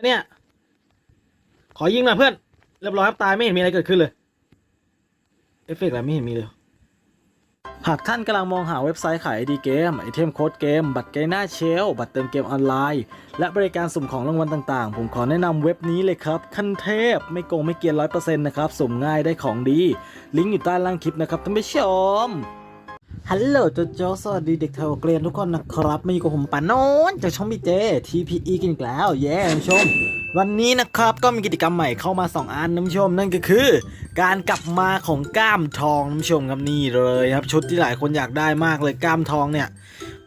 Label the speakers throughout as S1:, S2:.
S1: มาเนี่ย ขอยิงหน่อยเพื่อน เรียบร้อยครับตายไม่เห็นมีอะไรเกิดขึ้นเลย เอฟเฟกต์อะไรไม่เห็นมีเลย หากท่านกำลังมองหาเว็บไซต์ขายไอดีเกม ไอเทมโค้ดเกม บัตรเกหน้าเชล บัตรเติมเกมออนไลน์ และบริการสุ่มของรางวัลต่างๆ ผมขอแนะนำเว็บนี้เลยครับ ขั้นเทพ ไม่โกงไม่เกียนร้อยเปอร์เซ็นต์นะครับ สุ่มง่ายได้ของดี ลิงก์อยู่ใต้ล่างคลิปนะครับท่านผู้ชม ฮัลโหลโจโจสวัสดีเด็กเทวเกรียนทุกคนนะครับมาอยู่กับผมปานนจากช่องบีเจ TPE กันอีกแล้วเย้ท่านผู้ชม วันนี้นะครับก็มีกิจกรรมใหม่เข้ามา 2 อันท่านผู้ชม นั่นก็คือ การกลับมาของก้ามทองท่านผู้ชมครับนี่เลยครับชุดที่หลายคนอยากได้มากเลยก้ามทองเนี่ย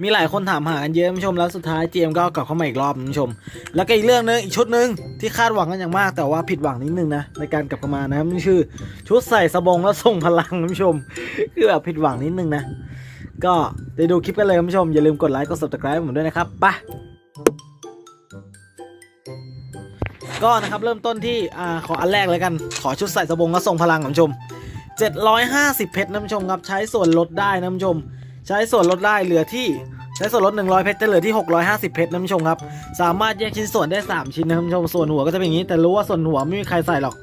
S1: มีหลายคนถามหากันเยอะผู้ชมแล้วสุดท้ายเจมก็กลับเข้ามาอีกรอบนผู้ชม แล้วก็อีกเรื่องหนึงอีกชุดหนึ่งที่คาดหวังกันอย่างมาก แต่ว่าผิดหวังนิดนึงนะในการกลับมานะครับนี่ชื่อ ชุดใส่สบงแล้วส่งพลังนผู้ชมคือแบบผิดหวังนิดนึงนะ ก็ไปดูคลิปกันเลยผู้ชมอย่าลืมกดไลค์กด subscribe ผมด้วยนะครับไปก็นะครับเริ่มต้นที่อ่าขออันแรกเลยกันขอชุดใส่สบงและทรงพลังผู้ชม750 เพชรนะคุณผู้ชมครับใช้ส่วนลดได้นะคุณผู้ชม ใช้ส่วนลดได้เหลือที่ใช้ส่วนลด 100 เพชรจะเหลือที่ 650 เพชรนะคุณผู้ชมครับ สามารถแยกชิ้นส่วนได้ 3 ชิ้นนะคุณผู้ชม ส่วนหัวก็จะเป็นอย่างนี้ แต่รู้ว่าส่วนหัวไม่มีใครใส่หรอก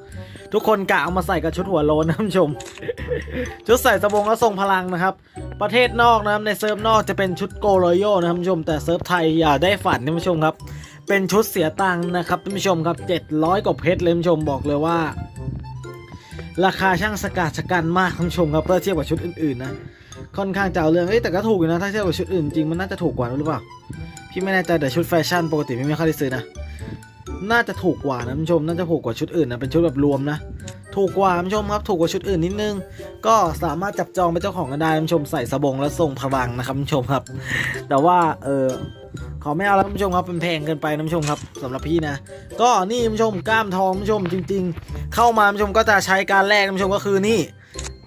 S1: ทุกคนกะเอามาใส่กับชุดหัวโลนนะผู้ชม ชุดใส่สบงและทรงพลังนะครับ ประเทศนอกนะครับในเซิร์ฟนอกจะเป็นชุดโกโรโยนะครับท่านผู้ชม แต่เซิร์ฟไทยอย่าได้ฝันท่านผู้ชมครับ เป็นชุดเสียตังค์นะครับท่านผู้ชมครับ 700 กว่าเพชรเลยท่านผู้ชมบอกเลยว่า ราคาช่างสกัดสกันมากท่านผู้ชมครับเมื่อเทียบกับชุดอื่นๆนะ ค่อนข้างจะเอาเรื่องเอ้ยแต่ก็ถูกอยู่นะถ้าเทียบกับชุดอื่นจริงมันน่าจะถูกกว่าหรือเปล่าพี่ไม่แน่ใจแต่ชุดแฟชั่นปกติพี่ไม่ค่อยได้ซื้อนะน่าจะถูกกว่านะท่านผู้ชมน่าจะถูกกว่าชุดอื่นนะเป็นชุดแบบรวมนะถูกกว่าท่านผู้ชมครับถูกกว่าชุดอื่นนิดนึง ก็สามารถจับจองเป็นเจ้าของกันได้ท่านผู้ชมใส่สบงและทรงพลังนะครับท่านผู้ชมครับ แต่ว่าเออขอไม่เอาแล้วท่านผู้ชมครับเป็นแพงเกินไปท่านผู้ชมครับสำหรับพี่นะ ก็นี่ท่านผู้ชมกล้ามทองท่านผู้ชมจริง ๆ เข้ามาท่านผู้ชมก็จะใช้การแลกท่านผู้ชมก็คือนี่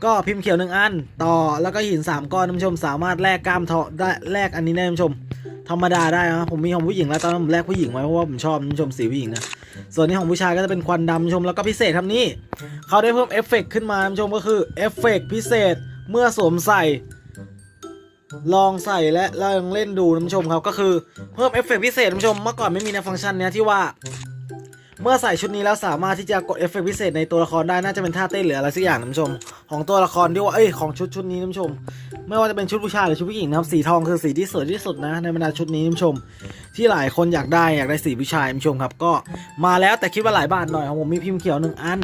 S1: ก็พิมพ์เขียวหนึ่งอัน ต่อแล้วก็หินสามก้อนท่านผู้ชมสามารถแลกกล้ามเทองได้แลกอันนี้ได้ท่านผู้ชม ธรรมดาได้นะผมมีของผู้หญิงแล้วตอนนั้นผมแลกผู้หญิงไว้เพราะว่าผมชอบท่านผู้ชมสีผู้หญิงนะส่วนนี้ของผู้ชายก็จะเป็นควันดำท่านผู้ชมแล้วก็พิเศษครับนี่เขาได้เพิ่มเอฟเฟกต์ขึ้นมาท่านผู้ชมก็คือเอฟเฟกต์พิเศษเมื่อสวมใส่ ลองใส่และลองเล่นดูท่านผู้ชมครับก็คือเพิ่มเอฟเฟกต์พิเศษท่านผู้ชมเมื่อก่อนไม่มีในฟังก์ชันเนี้ยที่ว่า เมื่อใส่ชุดนี้แล้วสามารถที่จะกดเอฟเฟกต์พิเศษในตัวละครได้น่าจะเป็นท่าเต้นหรืออะไรสักอย่างท่านผู้ชม ของตัวละครที่ว่าเอ้ยของชุดชุดนี้ท่านผู้ชม ไม่ว่าจะเป็นชุดผู้ชายหรือชุดผู้หญิงนะครับสีทองคือสีที่สวยที่สุดนะในบรรดาชุดนี้ท่านผู้ชม ที่หลายคนอยากได้อยากได้สีผู้ชายท่านผู้ชมครับก็มาแล้วแต่คิดว่าหลายบาทหน่อยของผมมีพิมพ์เขียวหนึ่งอัน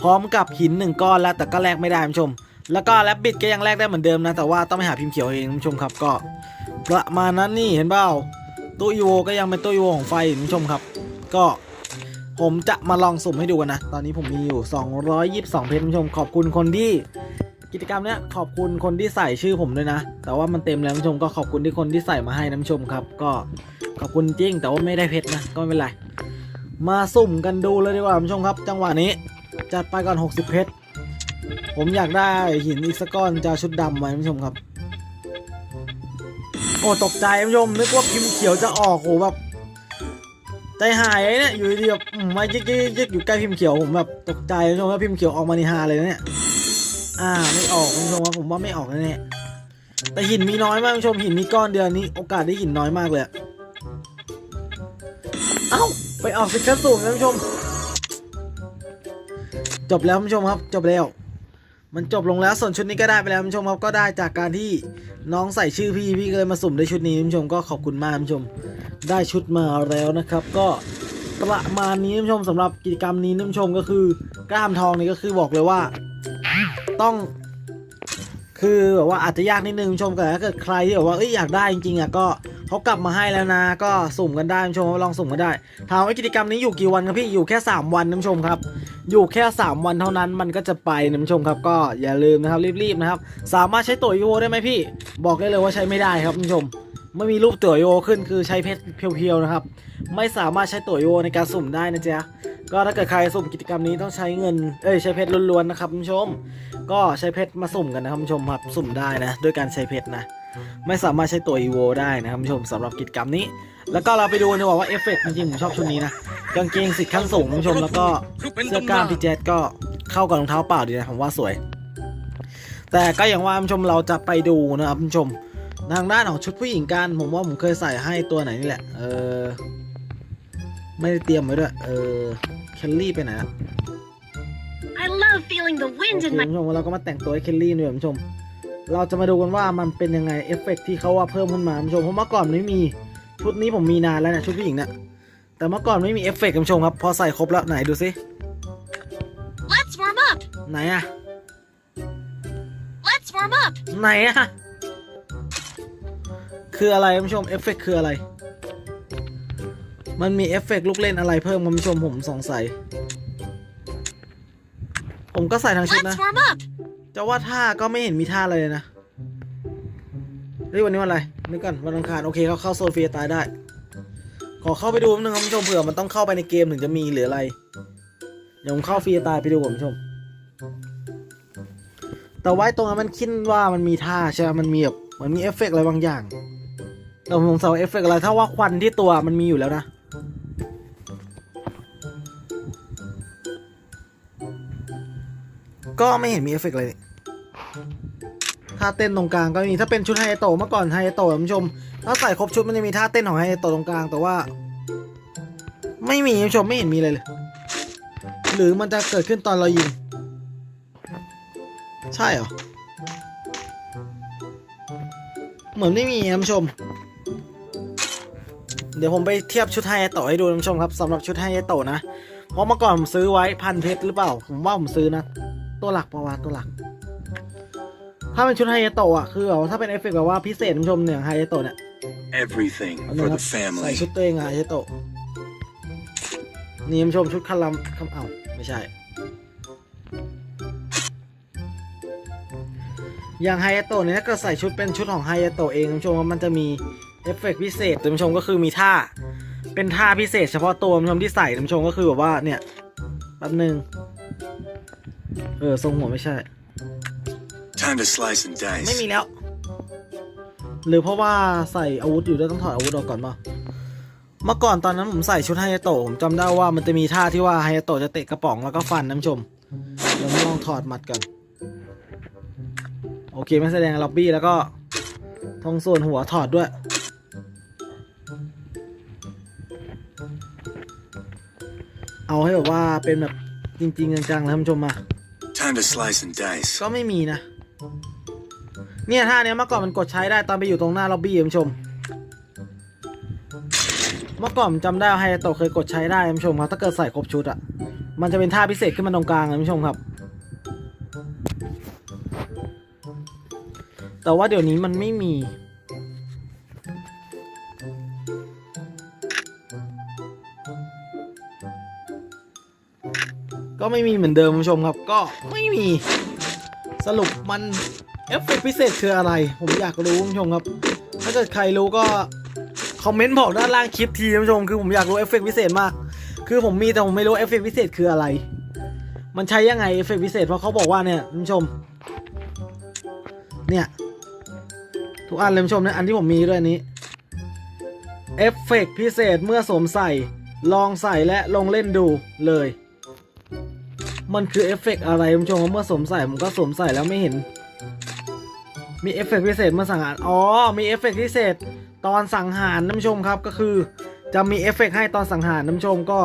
S1: พร้อมกับหินหนึ่งก้อนแล้วแต่ก็แลกไม่ได้ท่านผู้ชม แล้วก็แลบบิดก็ยังแลกได้เหมือนเดิมนะแต่ว่าต้องไปหาพิมพ์เขียวเองท่านผู้ชมครับก็ ประมาณนั้นนี่เห็นเปล่าตู้อีโวก็ยังเป็นตู้อีโวของไฟท่านผู้ชมครับ ก็ ผมจะมาลองสุ่มให้ดูกันนะ ตอนนี้ผมมีอยู่ 222 เพชรท่านผู้ชม ขอบคุณคนที่ กิจกรรมเนี้ยขอบคุณคนที่ใส่ชื่อผมด้วยนะ แต่ว่ามันเต็มแล้วท่านผู้ชมก็ขอบคุณที่คนที่ใส่มาให้นะท่านผู้ชมครับ ก็ขอบคุณจริง แต่ว่าไม่ได้เพชรนะ ก็ไม่เป็นไร มาสุ่มกันดูเลยดีกว่าท่านผู้ชมครับ จังหวะนี้จัดไปก่อน 60 เพชร ผมอยากได้หินอีกสักก้อนจะชุดดำมาท่านผู้ชมครับ โอ้ตกใจท่านผู้ชมนึกว่าพิมพ์เขียวจะออกโหแบบ ใจหายไอ้เนี่ยอยู่ดีๆแบบอืมมายึกยึกยึกอยู่ใกล้พิมพ์เขียวผมแบบตกใจท่านผู้ชมว่าพิมพ์เขียวออกมาในฮาเลยนะเนี่ยอ่าไม่ออกท่านผู้ชมว่าผมว่าไม่ออกแน่ๆแต่หินมีน้อยมากท่านผู้ชมหินมีก้อนเดียวนี้โอกาสได้หินน้อยมากเลยอะเอ้าไปออกสิคัสสูงท่านผู้ชม จบแล้วท่านผู้ชมครับ จบแล้ว มันจบลงแล้วส่วนชุดนี้ก็ได้ไปแล้วท่านผู้ชมครับก็ได้จากการที่น้องใส่ชื่อพี่พี่ก็เลยมาสุ่มได้ชุดนี้ท่านผู้ชมก็ขอบคุณมากท่านผู้ชม ได้ชุดมาแล้วนะครับ ก็ประมาณนี้ท่านผู้ชมสำหรับกิจกรรมนี้ท่านผู้ชมก็คือกล้ามทองนี่ก็คือบอกเลยว่า ต้อง คือแบบว่าอาจจะยากนิดนึงท่านผู้ชมแต่ถ้าเกิดใครที่แบบว่าเอ้ยอยากได้จริงๆอะก็ เขากลับมาให้แล้วนะ ก็สุ่มกันได้ท่านผู้ชมลองสุ่มกันได้ถามว่ากิจกรรมนี้อยู่กี่วันครับพี่อยู่แค่ 3 วันท่านผู้ชมครับ อยู่แค่ 3 วันเท่านั้นมันก็จะไปนะท่านผู้ชมครับ ก็อย่าลืมนะครับรีบๆนะครับสามารถใช้ตัวยูโอได้ไหมพี่ บอกได้เลยว่าใช้ไม่ได้ครับท่านผู้ชมไม่มีรูปตัวยูโอขึ้นคือใช้เพชรเพียวๆนะครับ ไม่สามารถใช้ตัวยูโอในการสุ่มได้นะจ๊ะก็ถ้าเกิดใครสุ่มกิจกรรมนี้ต้องใช้เงินเอ้ยใช้เพชรล้วนๆนะครับนผู้ชม ก็ใช้เพชรมาสุ่มกันนะครับท่านผู้ชมครับสุ่มได้นะด้วยการใช้เพชรนะ ไม่สามารถใช้ตัว EVO ได้นะครับท่านผู้ชมสำหรับกิจกรรมนี้ แล้วก็เราไปดูนะว่าเอฟเฟกต์จริงๆผมชอบชุดนี้นะกางเกงสิทธิ์ขั้นสูงท่านผู้ชมแล้วก็เสื้อกล้ามพี่แจ๊ดก็เข้ากับรองเท้าเปล่าดีนะผมว่าสวย แต่ก็อย่างว่าท่านผู้ชมเราจะไปดูนะครับท่านผู้ชมทางด้านของชุดผู้หญิงกันผมว่าผมเคยใส่ให้ตัวไหนนี่แหละ เออ ไม่ได้เตรียมไว้ด้วย เออ เคลลี่ไปไหนอะ
S2: I love feeling the
S1: โอ
S2: wind
S1: เค
S2: in
S1: คุ
S2: my
S1: ณผู้ชมเราก็มาแต่งตัวให้เคลลี่ด้วยคุณผู้ชม เราจะมาดูกันว่ามันเป็นยังไงเอฟเฟกต์ที่เขาว่าเพิ่มขึ้นมาคุณผู้ชมเพราะเมื่อก่อนไม่มีชุดนี้ผมมีนานแล้วเนี่ยชุดผู้หญิงเนี่ยแต่เมื่อก่อนไม่มีเอฟเฟกต์คุณผู้ชมครับพอใส่ครบแล้วไหนดูซิ
S2: Let's warm up.
S1: ไหนอะ
S2: Let's warm up.
S1: ไหนอะคืออะไรคุณผู้ชมเอฟเฟกต์คืออะไร มันมีเอฟเฟกต์ลูกเล่นอะไรเพิ่มคุณผู้ชมผมสงสัย ผมก็ใส่ทั้งชุดนะ
S2: Let's warm up.
S1: จะว่าท่าก็ไม่เห็นมีท่าเลยนะ เฮ้ยวันนี้วันอะไรนึกก่อนวันอังคารโอเคเขาเข้าโซนฟรีตายได้ ขอเข้าไปดูนึงครับผู้ชมเผื่อมันต้องเข้าไปในเกมถึงจะมีหรืออะไร เดี๋ยวผมเข้าฟีตายไปดูผมชม แต่ว่าไอ้ตรงนั้นมันคิดว่ามันมีท่าใช่ไหมมันมีแบบเหมือนมีเอฟเฟกต์อะไรบางอย่างแต่ผมสงสัยเอฟเฟกต์อะไรถ้าว่าควันที่ตัวมันมีอยู่แล้วนะก็ไม่เห็นมีเอฟเฟกต์อะไรนี่ ท่าเต้นตรงกลางก็มีถ้าเป็นชุดไฮโตะเมื่อก่อนไฮโตะคุณผู้ชม ถ้าใส่ครบชุดมันจะมีท่าเต้นของไฮโตะตรงกลางแต่ว่า ไม่มีคุณผู้ชมไม่เห็นมีเลยเลย หรือมันจะเกิดขึ้นตอนเรายิง ใช่เหรอเหมือนไม่มีนะคุณผู้ชม เดี๋ยวผมไปเทียบชุดไฮโตะให้ดูนะคุณผู้ชมครับสำหรับชุดไฮโตะนะเพราะเมื่อก่อนผมซื้อไว้พันเพชรหรือเปล่า ผมว่าผมซื้อนะ ตัวหลักปะวะตัวหลัก ถ้าเป็นชุดไฮโตะอะคือแบบว่าถ้าเป็นเอฟเฟกต์แบบว่าพิเศษคุณผู้ชมเนี่ยไฮโตะเนี่ย
S3: Everything
S1: อันนี้
S3: for
S1: ครั
S3: the
S1: บใส่
S3: family.
S1: ชุดตัวเองอะไฮโตะนี่คุณผู้ชมชุดคันลำคำเอ้าไม่ใช่ อย่างไฮโตะเนี่ยถ้าเกิดใส่ชุดเป็นชุดของไฮโตะเองคุณผู้ชมว่ามันจะมีเอฟเฟกต์พิเศษคุณผู้ชมก็คือมีท่า เป็นท่าพิเศษเฉพาะตัวคุณผู้ชมที่ใส่คุณผู้ชมก็คือแบบว่าเนี่ยแป๊บนึง เออทรงหัวไม่ใช่
S3: Time to slice and
S1: ไม่มี
S3: dice.
S1: แล้ว หรือเพราะว่าใส่อาวุธอยู่ด้วยต้องถอดอาวุธออกก่อนมาเมื่อก่อนตอนนั้นผมใส่ชุดไฮยาโตะผมจำได้ว่ามันจะมีท่าที่ว่าไฮยาโตะจะเตะกระป๋องแล้วก็ฟันน้ำชมเดี๋ยวมาลองถอดหมัดกัน โอเคไม่แสดงล็อบบี้แล้วก็ทองส่วนหัวถอดด้วย เอาให้แบบว่าเป็นแบบจริง ๆ จังๆแล้วท่านผู้ชมมา
S3: Time to slice and dice.
S1: ก็ไม่มีนะ เนี่ยท่าเนี้ยเมื่อก่อนมันกดใช้ได้ตอนไปอยู่ตรงหน้าล็อบบี้คุณผู้ชม เมื่อก่อนผมจำได้ว่าไฮโตเคยกดใช้ได้คุณผู้ชมครับถ้าเกิดใส่ครบชุดอะมันจะเป็นท่าพิเศษขึ้นมาตรงกลางคุณผู้ชมครับ แต่ว่าเดี๋ยวนี้มันไม่มีก็ไม่มีเหมือนเดิมคุณผู้ชมครับ ก็ไม่มี สรุปมันเอฟเฟกต์พิเศษคืออะไร ผมอยากรู้คุณผู้ชมครับ ถ้าเกิดใครรู้ก็ คอมเมนต์บอกด้านล่างคลิปทีคุณผู้ชม คือผมอยากรู้เอฟเฟกต์พิเศษมาก คือผมมีแต่ผมไม่รู้เอฟเฟกต์พิเศษคืออะไร มันใช้ยังไงเอฟเฟกต์พิเศษเพราะเขาบอกว่าเนี่ยคุณผู้ชม เนี่ย ทุกอันเลยคุณผู้ชมเนี่ยอันที่ผมมีด้วยนี้เอฟเฟกต์พิเศษเมื่อสวมใส่ ลองใส่และลงเล่นดูเลย มันคือเอฟเฟกต์อะไรคุณผู้ชมว่าเมื่อสวมใส่ผมก็สวมใส่แล้วไม่เห็น มีเอฟเฟกต์พิเศษเมื่อสังหารอ๋อมีเอฟเฟกต์พิเศษตอนสังหารน้ำชมครับก็คือ จะมีเอฟเฟกต์ให้ตอนสังหารน้ำชมก็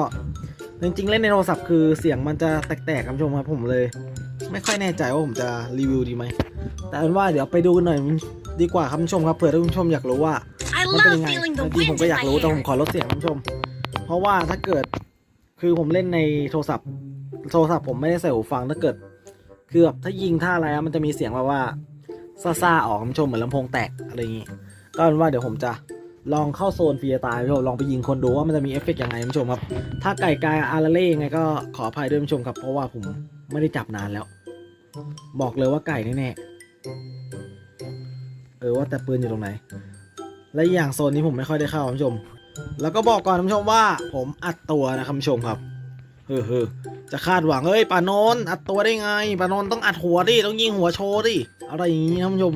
S1: จริงๆ เล่นในโทรศัพท์คือเสียงมันจะแตกๆน้ำชมครับผมเลย ไม่ค่อยแน่ใจว่าผมจะรีวิวดีไหมแต่เอาเป็นว่าเดี๋ยวไปดูกันหน่อยดีกว่าครับคุณผู้ชมครับเผื่อท่านผู้ชมอยากรู้ว่า
S2: I
S1: มันเป็น
S2: love
S1: ยังไง
S2: feeling the
S1: จริงๆผม
S2: wind
S1: ก็
S2: in
S1: อยาก
S2: my
S1: รู้แต่ผม
S2: hair.
S1: ขอลดเสียงท่านผู้ชม เพราะว่าถ้าเกิดคือผมเล่นในโทรศัพท์ โทรศัพท์ผมไม่ได้ใส่หูฟังถ้าเกิดคือแบบถ้ายิงท่าอะไรมันจะมีเสียงแบบว่าซ่าๆออกท่านผู้ชมเหมือนลำโพงแตกอะไรอย่างงี้ก็เป็นว่าเดี๋ยวผมจะลองเข้าโซนฟีตายท่านผู้ชมลองไปยิงคนดูว่ามันจะมีเอฟเฟกต์ยังไงท่านผู้ชมครับ ถ้าไก่กายอาราเล่ยังไงก็ขออภัยด้วยท่านผู้ชมครับ เพราะว่าผมไม่ได้จับนานแล้ว บอกเลยว่าไก่แน่ๆเออว่าแต่ปืนอยู่ตรงไหน และอีกอย่างโซนนี้ผมไม่ค่อยได้เข้าคุณผู้ชม แล้วก็บอกก่อนคุณผู้ชมว่า ผมอัดตัวนะครับคุณผู้ชมครับ เฮ้อเฮ้อจะคาดหวังเอ้ยปานนท์อัดตัวได้ไงปานนท์ต้องอัดหัวดิต้องยิงหัวโชว์ดิอะไรอย่างงี้ครับคุณผู้ชม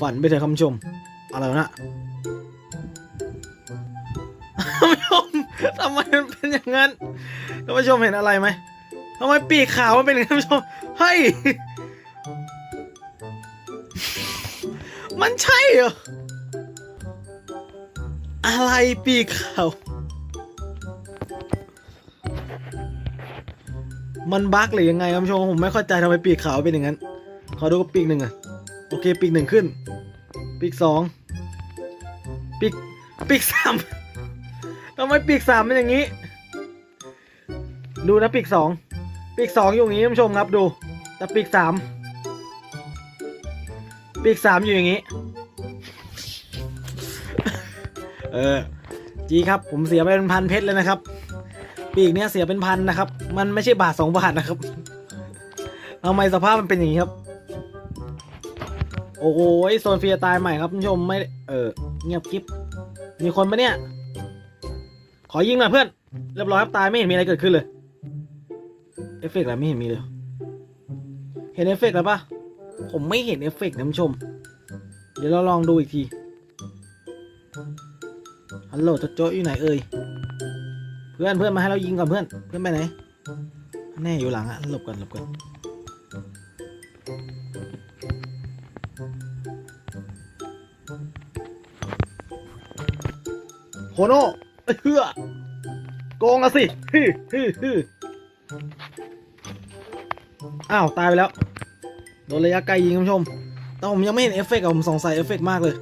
S1: ฝันไปเถอะคุณผู้ชม อะไรนะท่านผู้ชมทำไมมันเป็นอย่างนั้นท่านผู้ชมเห็นอะไรไหมทำไมปีกขาวมันเป็นอย่างนั้นท่านผู้ชมเฮ้ยมันใช่เหรออะไรปีกขาว มันบั๊กหรือยังไงครับผู้ชมผมไม่เข้าใจทำไมปีกขาวเป็นอย่างนั้นขอดูปีกหนึ่งอะโอเคปีกหนึ่งขึ้น ปีกสองปีกปีกสามทำไมปีกสามเป็นอย่างนี้ ดูนะปีกสองปีกสองอยู่อย่างนี้ท่านผู้ชมครับดู แต่ปีกสามปีกสามอยู่อย่างนี้ เออจีครับผมเสียไปเป็นพันเพชรเลยนะครับ ปีกเนี้ยเสียเป็นพันนะครับ มันไม่ใช่บาทสองบาทนะครับทำไมสภาพมันเป็นอย่างนี้ครับ โอ้โหโซนเฟียตายใหม่ครับผู้ชมไม่เออเงียบคลิปมีคนปะเนี่ย ขอยิงหน่อยเพื่อน เรียบร้อยครับตายไม่เห็นมีอะไรเกิดขึ้นเลยเอฟเฟกต์อะไรไม่เห็นมีเลย เห็นเอฟเฟกต์แล้วปะผมไม่เห็นเอฟเฟกต์นะผู้ชม เดี๋ยวเราลองดูอีกทีฮัลโหลโจโจอยู่ไหนเอ่ย พื่อนเพื่อนมาให้เรายิงก่อนเพื่อนเพื่อนไปไหนแน่อยู่หลังอะหลบก่อนหลบก่อนโคโน่เอ้ยเฮือโกงอะสิฮึฮึฮึอ้าว ตายไปแล้ว โดนระยะไกลยิงคุณผู้ชม แต่ผมยังไม่เห็นเอฟเฟกต์อะผมสงสัยเอฟเฟกต์มากเลย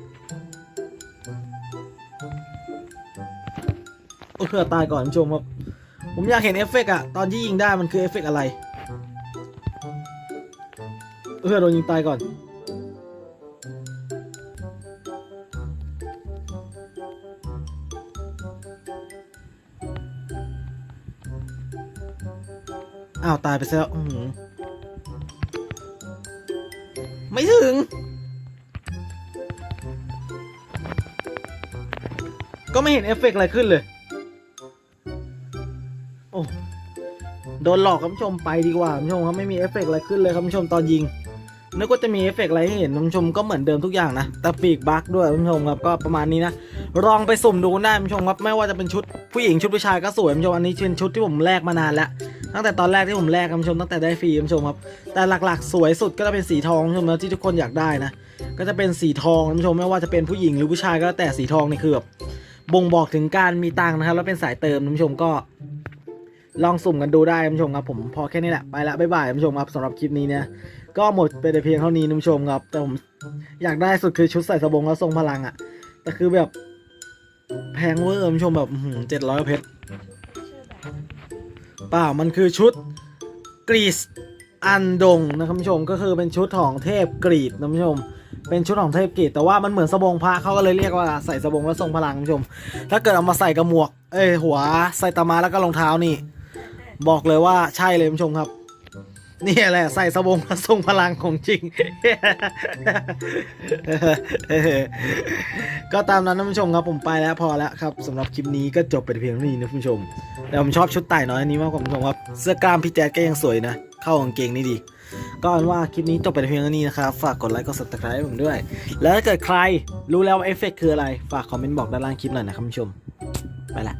S1: เพื่อตายก่อนผู้ชมครับ ผมอยากเห็นเอฟเฟกต์อะตอนที่ยิงได้มันคือเอฟเฟกต์อะไร เพื่อโดนยิงตายก่อน อ้าว ตายไปซะแล้วไม่ถึง ก็ไม่เห็นเอฟเฟกต์อะไรขึ้นเลย โดนหลอกครับคุณผู้ชมไปดีกว่าคุณผู้ชมครับไม่มีเอฟเฟกต์อะไรขึ้นเลยครับคุณผู้ชมตอนยิงนึกว่าจะมีเอฟเฟกต์อะไรให้เห็นคุณผู้ชมก็เหมือนเดิมทุกอย่างนะแต่ปีกบั๊กด้วยคุณผู้ชมครับก็ประมาณนี้นะลองไปสุ่มดูกันได้คุณผู้ชมครับไม่ว่าจะเป็นชุดผู้หญิงชุดผู้ชายก็สวยคุณผู้ชมอันนี้เป็นชุดที่ผมแลกมานานแล้วตั้งแต่ตอนแรกที่ผมแลกคุณผู้ชมตั้งแต่ได้ฟรีคุณผู้ชมครับแต่หลักๆ สวยสุดก็จะเป็นสีทองคุณผู้ชมนะที่ทุกคนอยากได้นะก็จะเป็นสีทองคุณผู้ชมไม่ว่าจะเป็นผู้หญิงหรือผู้ชายก็แล้วแต่สีทองนี่คือแบบบ่งบอกถึงการมีตังค์นะครับแล้วเป็นสายเติมคุณผู้ชมก็ ลองสุ่มกันดูได้คุณผู้ชมครับผมพอแค่นี้แหละไปละบ๊ายบายคุณผู้ชมครับสำหรับคลิปนี้เนี่ยก็หมดไปแต่เพียงเท่านี้คุณผู้ชมครับ แต่ผมอยากได้สุดคือชุดใส่สบงแล้วทรงพลังอะแต่คือแบบแพงเวอร์คุณผู้ชมแบบเจ็ดร้อยเพชรเปล่ามันคือชุดกรีซอันดงนะครับคุณผู้ชมก็คือเป็นชุดของเทพกรีดนะคุณผู้ชม เป็นชุดของเทพกรีดแต่ว่ามันเหมือนสบงพระเขาก็เลยเรียกว่าใส่สบงแล้วทรงพลังคุณผู้ชม ถ้าเกิดเอามาใส่กับหมวก เอ้ยหัวใส่ตามาแล้วก็รองเท้านี่ บอกเลยว่าใช่เลยคุณผู้ชมครับ นี่แหละใส่สบงทรงพลังของจริง ก็ตามนั้นนะคุณผู้ชมครับผมไปแล้วพอแล้วครับสำหรับคลิปนี้ก็จบไปเพียงเท่านี้นะคุณผู้ชม แต่ผมชอบชุดไต่น้อยอันนี้มากกว่าคุณผู้ชมครับเสื้อกล้ามพี่แจ๊ดก็ยังสวยนะ เข้ากางเกงนี่ดีก็อาเป็นว่าคลิปนี้จบไปเพียงเท่านี้นะครับ ฝากกดไลค์กด subscribe ให้ผมด้วย แล้วถ้าเกิดใครรู้แล้วว่าเอฟเฟกต์คืออะไร ฝากคอมเมนต์บอกด้านล่างคลิปหน่อยนะครับคุณผู้ชม ไปละ